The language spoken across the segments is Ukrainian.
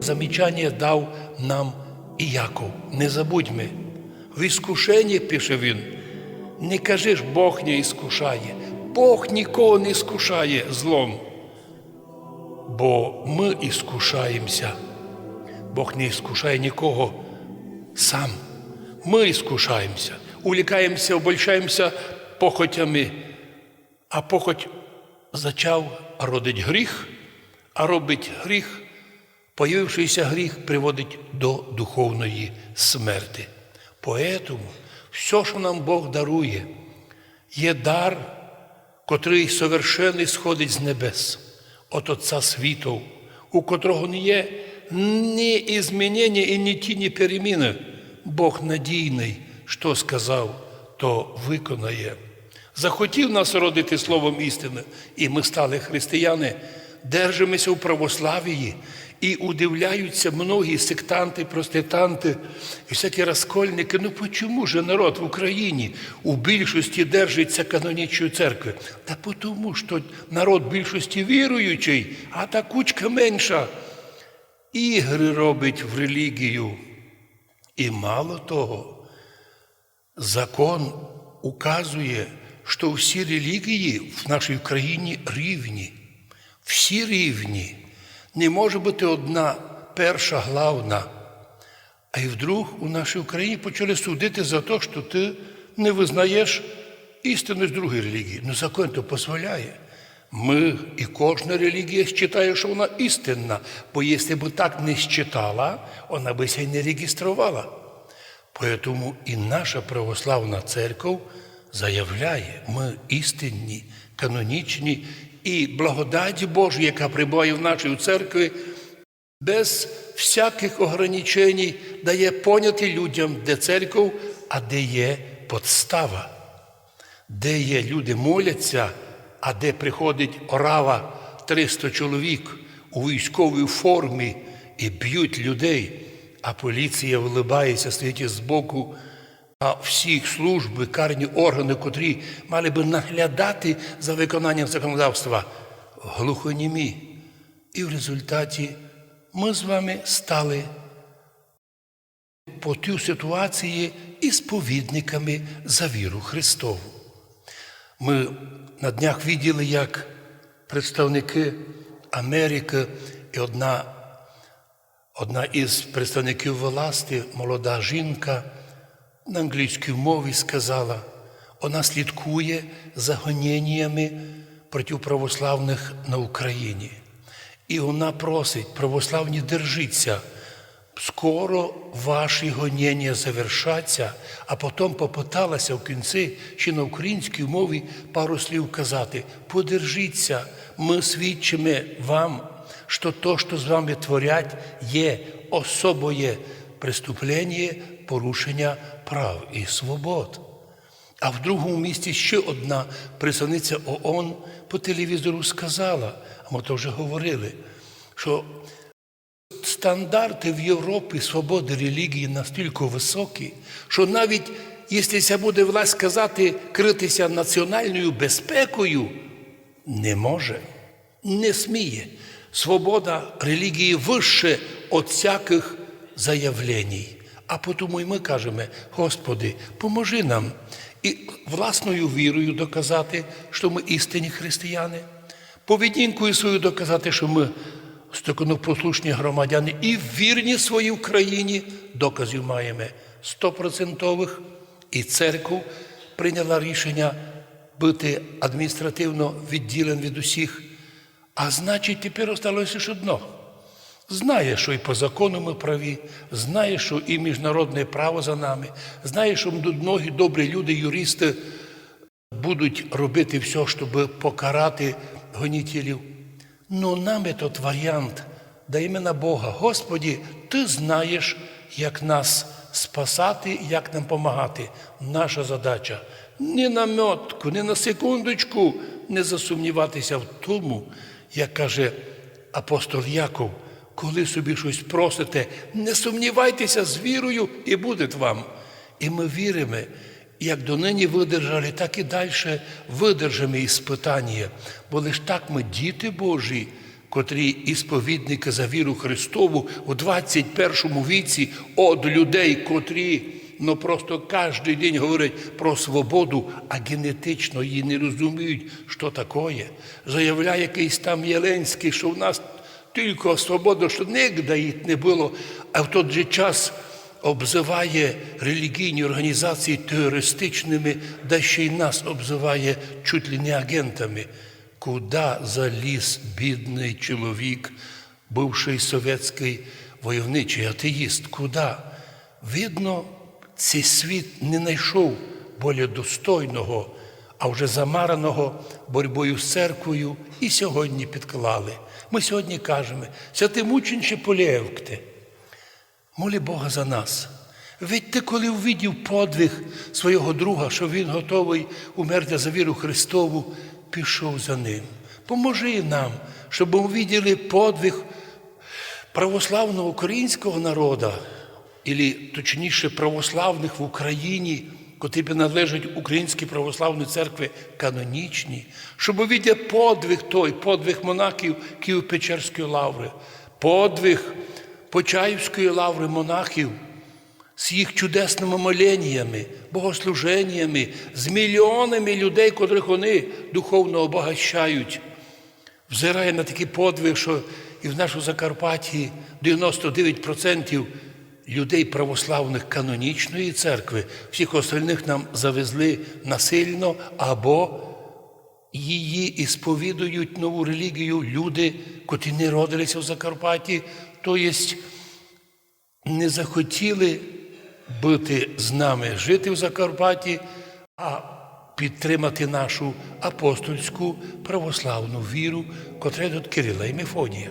Замічання дав нам Іяков. Не забудьмо. В іскушенні, пише він, не кажи ж, Бог не іскушає. Бог нікого не іскушає злом. Бо ми іскушаємося. Бог не іскушає нікого сам. Ми іскушаємося, улікаємося, обольщаємося похотями, а похоть зачав родить гріх, а робить гріх, появившийся гріх приводить до духовної смерти. Поэтому все, що нам Бог дарує, є дар, котрий совершенний сходить з небес, от Отця світов, у котрого не є ні змінення і ні тіні переміни. Бог надійний, що сказав, то виконає. Захотів нас родити словом істини, і ми стали християни, держимося у православії, і удивляються многі сектанти, проститанти і всякі розкольники. Ну чому ж народ в Україні у більшості держиться канонічної церкви? Та тому, що народ більшості віруючий, а та кучка менша. Ігри робить в релігію. І мало того, закон указує, що всі релігії в нашій країні рівні. Всі рівні. Не може бути одна перша главна. А й вдруг у нашій Україні почали судити за те, що ти не визнаєш істину з другої релігії. Ну закон то дозволяє. Ми і кожна релігія вважає, що вона істинна, бо якщо б так не считала, вона ся й не реєструвала. Поэтому і наша православна церква заявляє, ми істинні, канонічні, і благодать Божа, яка прибуває в нашій церкві, без всяких ограничень дає поняти людям, де церква, а де є подстава, де є люди моляться, а де приходить орава 300 чоловік у військовій формі і б'ють людей, а поліція вилибається, стоїть збоку, а всі служби, карні органи, котрі мали би наглядати за виконанням законодавства, глухонімі. І в результаті ми з вами стали по тій ситуації і сповідниками за віру Христову. Ми на днях виділи, як представники Америки і одна, одна із представників власти, молода жінка, на англійській мові сказала, вона слідкує за гоніннями проти православних на Україні. І вона просить, православні, держіться, скоро ваші гоніння завершаться, а потім попиталася в кінці ще на українській мові пару слів казати: подержіться, ми свідчимо вам, що то, що з вами творять, є особоє преступлення, порушення прав і свобод. А в другому місці ще одна представниця ООН по телевізору сказала, а ми то вже говорили, що стандарти в Європі свободи релігії настільки високі, що навіть якщо ця буде власть сказати критися національною безпекою, не може, не сміє. Свобода релігії вище від всяких заявлень. А тому і ми кажемо, Господи, поможи нам і власною вірою доказати, що ми істинні християни, поведінкою свою доказати, що ми стоконопослушні громадяни і вірні своїй Україні доказів маємо стопроцентових. І церква прийняла рішення бути адміністративно відділен від усіх. А значить, тепер осталося лише одно. Знає, що і по закону ми праві, знає, що і міжнародне право за нами, знає, що многі добрі люди, юристи будуть робити все, щоб покарати гонітелів. Ну, нам этот варіант даємо на Бога. Господі, Ти знаєш, як нас спасати, як нам допомагати. Наша задача ні на мьотку, ні на секундочку не засумніватися в тому, як каже апостол Яков, коли собі щось просите, не сумнівайтеся з вірою і буде вам. І ми віримо, як донині видержали, так і далі видержимо іспитання. Бо лиш так ми, діти Божі, котрі ісповідники за віру Христову у 21 віці від людей, котрі ну просто кожен день говорять про свободу, а генетично її не розуміють, що таке. Заявляє якийсь там Єленський, що в нас тільки свобода, що нігде їх не було, а в той же час обзиває релігійні організації терористичними, да ще й нас обзиває чуть ли не агентами. Куда заліз бідний чоловік, бувший совєтський войовничий атеїст? Куда? Видно, цей світ не знайшов более достойного, а вже замараного боротьбою з церквою і сьогодні підклали. Ми сьогодні кажемо, святий мученче полєвкте, молі Бога за нас. Ведь ти, коли увидів подвиг свого друга, що він готовий умерти за віру Христову, пішов за ним. Поможи нам, щоб ми увиділи подвиг православного українського народу, і точніше православних в Україні, котрі належать Українській православної церкви канонічні, щоб увиділи подвиг той, подвиг монахів Києво-Печерської лаври, подвиг Почаївської лаври монахів з їх чудесними моленнями, богослуженнями, з мільйонами людей, котрих вони духовно обогащають. Взирає на такий подвиг, що і в нашому Закарпатті 99% людей православних канонічної церкви, всіх остальних нам завезли насильно або її і сповідують нову релігію люди, котрі не родилися в Закарпатті, тобто не захотіли бути з нами, жити в Закарпатті, а підтримати нашу апостольську православну віру, котра від Кирила і Мефодія.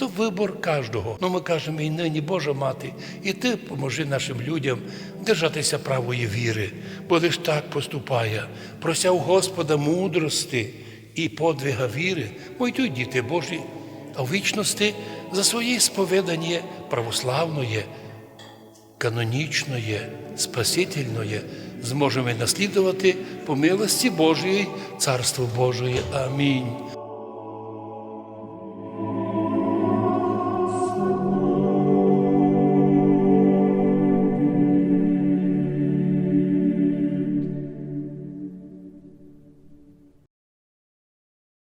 Це вибор кожного. Ну ми кажемо і нині, Божа мати, і ти поможи нашим людям держатися правої віри, бо лиш так поступає. Прося у Господа мудрости і подвига віри, бо йдуть діти Божі, а в вічності за своє сповідання православної канонічної, спасительної зможемо наслідувати по милості Божої, Царство Божої. Амінь.